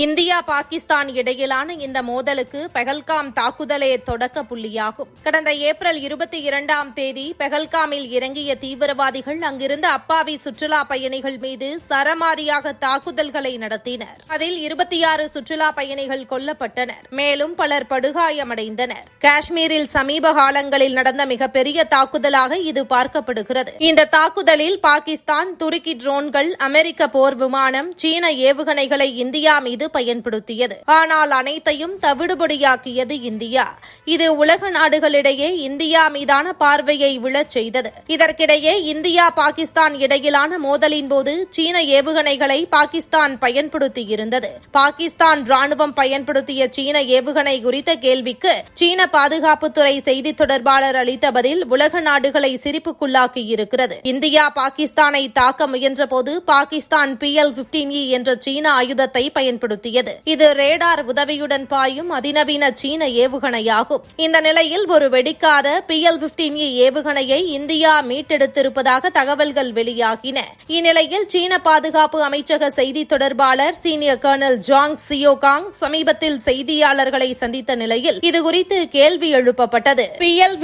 India Pakistan இடையிலான இந்த மோதலுக்கு பெஹல்காம் தாக்குதலே தொடக்க புள்ளியாகும். கடந்த ஏப்ரல் இருபத்தி இரண்டாம் தேதி பெஹல்காமில் இறங்கிய தீவிரவாதிகள் அங்கிருந்த அப்பாவி சுற்றுலா பயணிகள் மீது சரமாரியாக தாக்குதல்களை நடத்தினர். அதில் இருபத்தி ஆறு சுற்றுலா பயணிகள் கொல்லப்பட்டனர். மேலும் பலர் படுகாயமடைந்தனர். காஷ்மீரில் சமீப காலங்களில் நடந்த மிகப்பெரிய தாக்குதலாக இது பார்க்கப்படுகிறது. இந்த தாக்குதலில் பாகிஸ்தான் துருக்கி ட்ரோன்கள் அமெரிக்க போர் விமானம் சீன ஏவுகணைகளை இந்தியா மீது பயன்படுத்தியது. ஆனால் அனைத்தையும் தவிடுபடியாக்கியது இந்தியா. இது உலக நாடுகளிடையே இந்தியா மீதான பார்வையை விழச் செய்தது. இதற்கிடையே இந்தியா பாகிஸ்தான் இடையிலான மோதலின் போது சீன ஏவுகணைகளை பாகிஸ்தான் பயன்படுத்தியிருந்தது. பாகிஸ்தான் ராணுவம் பயன்படுத்திய சீன ஏவுகணை குறித்த கேள்விக்கு சீன பாதுகாப்புத்துறை செய்தி தொடர்பாளர் அளித்த பதில் உலக நாடுகளை சிரிப்புக்குள்ளாக்கியிருக்கிறது. இந்தியா பாகிஸ்தானை தாக்க முயன்றபோது பாகிஸ்தான் பி எல் இ என்ற சீன ஆயுதத்தை பயன்படுத்தியது. இது ரேடார் உதவியுடன் பாயும் அதிநவீன சீன ஏவுகணையாகும். இந்த நிலையில் ஒரு வெடிக்காத பி எல் இ ஏவுகணையை இந்தியா மீட்டெடுத்திருப்பதாக தகவல்கள் வெளியாகின. இந்நிலையில் சீன பாதுகாப்பு அமைச்சக செய்தி தொடர்பாளர் சீனியர் கர்னல் ஜாங் சியோகாங் சமீபத்தில் செய்தியாளர்களை சந்தித்த நிலையில் இதுகுறித்து கேள்வி எழுப்பப்பட்டது. பி எல்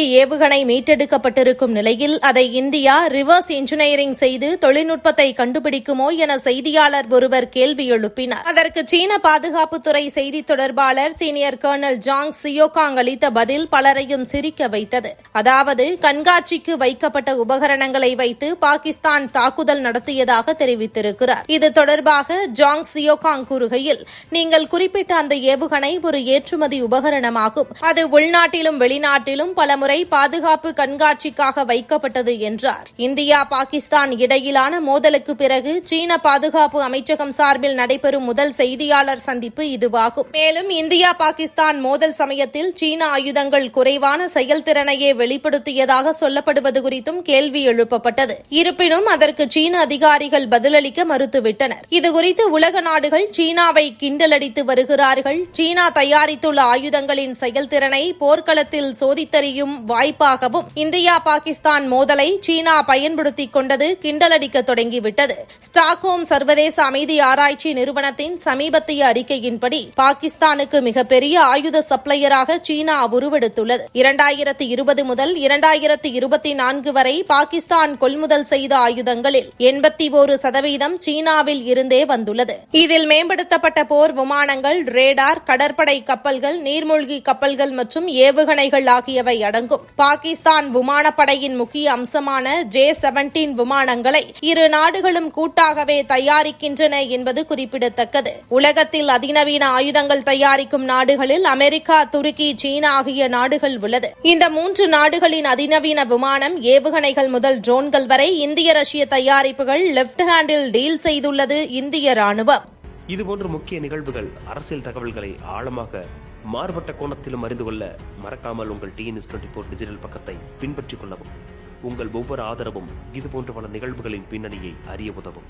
இ ஏவுகணை மீட்டெடுக்கப்பட்டிருக்கும் நிலையில் அதை இந்தியா ரிவர்ஸ் இன்ஜினியரிங் செய்து தொழில்நுட்பத்தை கண்டுபிடிக்குமோ என செய்தியாளர் ஒருவர் கேள்வி எழுப்பினார். அதற்கு சீன பாதுகாப்புத்துறை செய்தி தொடர்பாளர் சீனியர் கர்னல் ஜாங் சியோகாங் அளித்த பதில் பலரையும் சிரிக்க வைத்தது. அதாவது கண்காட்சிக்கு வைக்கப்பட்ட உபகரணங்களை வைத்து பாகிஸ்தான் தாக்குதல் நடத்தியதாக தெரிவித்திருக்கிறார். இது தொடர்பாக ஜாங் சியோகாங் கூறுகையில் நீங்கள் குறிப்பிட்ட அந்த ஏவுகணை ஒரு ஏற்றுமதி உபகரணமாகும். அது உள்நாட்டிலும் வெளிநாட்டிலும் பலமுறை பாதுகாப்பு கண்காட்சிக்காக வைக்கப்பட்டது என்றார். இந்தியா பாகிஸ்தான் இடையிலான மோதலுக்கு பிறகு சீன பாதுகாப்பு அமைச்சகம் சார்பில் நடைபெறும் முதல் செய்தியாளர் சந்திப்பு இதுவாகும். மேலும் இந்தியா பாகிஸ்தான் மோதல் சமயத்தில் சீன ஆயுதங்கள் குறைவான செயல்திறனையே வெளிப்படுத்தியதாக சொல்லப்படுவது குறித்தும் கேள்வி எழுப்பப்பட்டது. இருப்பினும் அதற்கு சீன அதிகாரிகள் பதிலளிக்க மறுத்துவிட்டனர். இதுகுறித்து உலக நாடுகள் சீனாவை கிண்டலடித்து வருகிறார்கள். சீனா தயாரித்துள்ள ஆயுதங்களின் செயல்திறனை போர்க்களத்தில் சோதித்தறியும் வாய்ப்பாகவும் இந்தியா பாகிஸ்தான் மோதலை சீனா பயன்படுத்திக் கொண்டது கிண்டலடிக்க தொடங்கிவிட்டது. ஸ்டாக்ஹோம் சர்வதேச அமைதி ஆராய்ச்சி நிறுவனத்தின் நிறுவனத்தின் சமீபத்திய அறிக்கையின்படி பாகிஸ்தானுக்கு மிகப்பெரிய ஆயுத சப்ளையராக சீனா உருவெடுத்துள்ளது. இரண்டாயிரத்தி இருபது முதல் இரண்டாயிரத்தி இருபத்தி நான்கு வரை பாகிஸ்தான் கொள்முதல் செய்த ஆயுதங்களில் எண்பத்தி ஒரு சதவீதம் சீனாவில் இருந்தே வந்துள்ளது. இதில் மேம்படுத்தப்பட்ட போர் விமானங்கள் ரேடார் கடற்படை கப்பல்கள் நீர்மூழ்கி கப்பல்கள் மற்றும் ஏவுகணைகள் ஆகியவை அடங்கும். பாகிஸ்தான் விமானப்படையின் முக்கிய அம்சமான ஜே செவன்டீன் விமானங்களை இரு நாடுகளும் கூட்டாகவே தயாரிக்கின்றன என்பது குறிப்பிடத்தக்கது. குறிப்பிடத்தக்கது உலகத்தில் அதிநவீன ஆயுதங்கள் தயாரிக்கும் நாடுகளில் அமெரிக்கா துருக்கி சீனா ஆகிய நாடுகள் உள்ளது. இந்த மூன்று நாடுகளின் அதிநவீன விமானம் ஏவுகணைகள் முதல் ட்ரோன்கள் வரை இந்திய ரஷ்ய தயாரிப்புகள் லெப்ட் ஹேண்டில் டீல் செய்துள்ளது இந்திய ராணுவம். இதுபோன்ற முக்கிய நிகழ்வுகள் அரசியல் தகவல்களை ஆழமாக மாறுபட்ட கோணத்திலும் அறிந்து கொள்ள மறக்காமல் உங்கள் டிஎன்எஸ் டுவெண்ட்டி ஃபோர் டிஜிட்டல் பக்கத்தை பின்பற்றிக் கொள்ளவும். உங்கள் ஒவ்வொரு ஆதரவும் இதுபோன்ற பல நிகழ்வுகளின் பின்னணியை அறிய உதவும்.